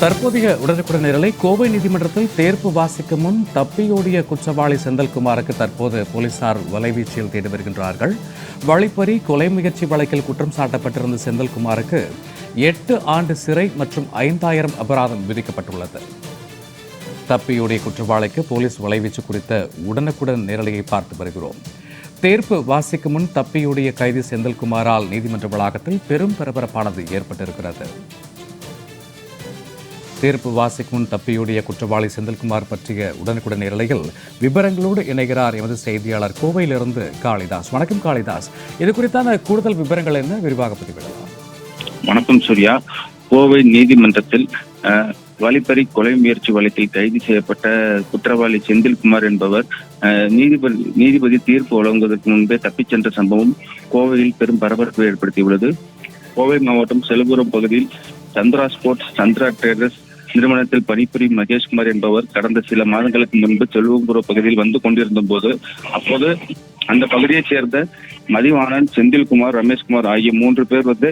தற்போதைய உடனுக்குடன் நிரலை கோவை நீதிமன்றத்தில் தேர்ப்பு வாசிக்கு முன் தப்பியோடிய குற்றவாளி செந்தல்குமாருக்கு தற்போது போலீசார் வலைவீச்சில் தேடி வருகின்றார்கள். வழிப்பறி கொலை முயற்சி வழக்கில் குற்றம் சாட்டப்பட்டிருந்த செந்தல்குமாருக்கு எட்டு ஆண்டு சிறை மற்றும் ஐந்தாயிரம் அபராதம் விதிக்கப்பட்டுள்ளது. தப்பியோடைய குற்றவாளிக்கு போலீஸ் வலைவீச்சு குறித்த உடனுக்குடன் நேரலையை பார்த்து வருகிறோம். தேர்ப்பு வாசிக்கு முன் தப்பியுடைய கைதி செந்தில்குமாரால் நீதிமன்ற வளாகத்தில் பெரும் பரபரப்பானது ஏற்பட்டிருக்கிறது. தீர்ப்பு வாசிக்கும் முன் தப்பியோடிய குற்றவாளி செந்தில்குமார் பற்றிய உடனுக்குடன் நிலையில் விவரங்களோடு இணைகிறார் எமது செய்தியாளர் கோவையிலிருந்து காளிதாஸ். வணக்கம் காளிதாஸ். இது குறித்தான கூடுதல் விவரங்கள் என்ன? விரிவாக பதிவிடலாம். வணக்கம் சூர்யா. கோவை நீதிமன்றத்தில் வழிப்பறி கொலை முயற்சி வழக்கில் கைது செய்யப்பட்ட குற்றவாளி செந்தில்குமார் என்பவர் நீதிபதி நீதிபதி தீர்ப்பு வழங்குவதற்கு முன்பே தப்பிச் சென்ற சம்பவம் கோவையில் பெரும் பரபரப்பை ஏற்படுத்தியுள்ளது. கோவை மாவட்டம் செலுபுரம் பகுதியில் சந்திரா ஸ்போர்ட்ஸ் சந்திரா ட்ரேடர்ஸ் நிறுவனத்தில் பணிபுரியும் மகேஷ்குமார் என்பவர் கடந்த சில மாதங்களுக்கு முன்பு செல்வபுரம் பகுதியில் வந்து கொண்டிருந்த போது அப்போது அந்த பகுதியைச் சேர்ந்த மதிவானன் செந்தில்குமார் ரமேஷ்குமார் ஆகிய மூன்று பேர் வந்து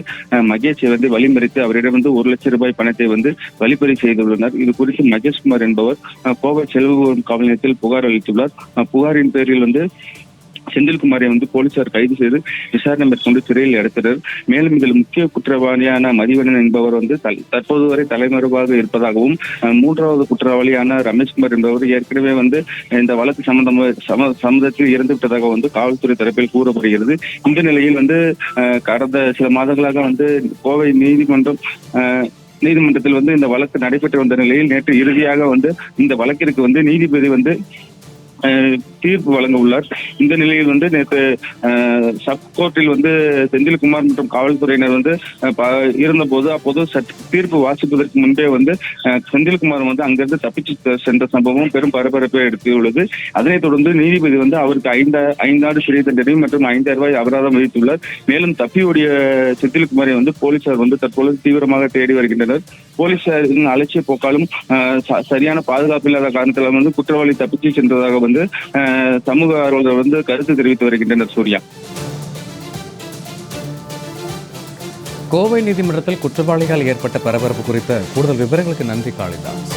மகேஷை வந்து வழிமறித்து அவரிடம் வந்து ஒரு லட்சம் ரூபாய் பணத்தை வந்து வழிப்பறி செய்துள்ளனர். இது குறித்து மகேஷ்குமார் என்பவர் கோவை செல்வபுரம் காவல் நிலையத்தில் புகார் அளித்துள்ளார். புகாரின் பேரில் வந்து செந்தில்குமாரை வந்து போலீசார் கைது செய்து விசாரணை மேற்கொண்டு சிறையில் அடைத்தனர். மேலும் இதில் முக்கிய குற்றவாளியான மதிவணன் என்பவர் வந்து தல்- தற்போது வரை தலைமறைவாக இருப்பதாகவும் மூன்றாவது குற்றவாளியான ரமேஷ்குமார் என்பவர் ஏற்கனவே வந்து இந்த வழக்கு சம்பந்தமாக சம சம்மதத்தில் இறந்து விட்டதாக வந்து காவல்துறை தரப்பில் கூறப்படுகிறது. இந்த நிலையில் வந்து கடந்த சில மாதங்களாக வந்து கோவை நீதிமன்றம் நீதிமன்றத்தில் வந்து இந்த வழக்கு நடைபெற்று வந்த நிலையில் நேற்று இறுதியாக வந்து இந்த வழக்கிற்கு வந்து நீதிபதி வந்து அஹ், தீர்ப்பு வழங்க உள்ளார் இந்த நிலையில் வந்து நேற்று சப் கோர்ட்டில் வந்து செந்தில்குமார் மற்றும் காவல்துறையினர் வந்து இருந்தபோது அப்போது தீர்ப்பு வாசிப்பதற்கு முன்பே வந்து செந்தில்குமார் வந்து அங்கிருந்து தப்பிச்சு சென்ற சம்பவம் பெரும் பரபரப்பை எடுத்துள்ளது. அதனைத் தொடர்ந்து நீதிபதி வந்து அவருக்கு ஐந்து ஐந்தாண்டு சிறை தண்டனை மற்றும் ஐந்தாயிரம் ரூபாய் அபராதம் விதித்துள்ளார். மேலும் தப்பியோடிய செந்தில்குமாரை வந்து போலீசார் வந்து தற்பொழுது தீவிரமாக தேடி வருகின்றனர். போலீசாரின் அலட்சிய போக்காலும் ச- சரியான பாதுகாப்பு இல்லாத காரணத்தால் வந்து குற்றவாளி தப்பிச்சு சென்றதாக வந்து சமூக ஆர்வலர்கள் வந்து கருத்து தெரிவித்து வருகின்றனர் சூர்யா. கோவை நீதிமன்றத்தில் குற்றவாளிகள் ஏற்பட்ட பரபரப்பு குறித்த கூடுதல் விவரங்களுக்கு நன்றி காளிதாஸ்.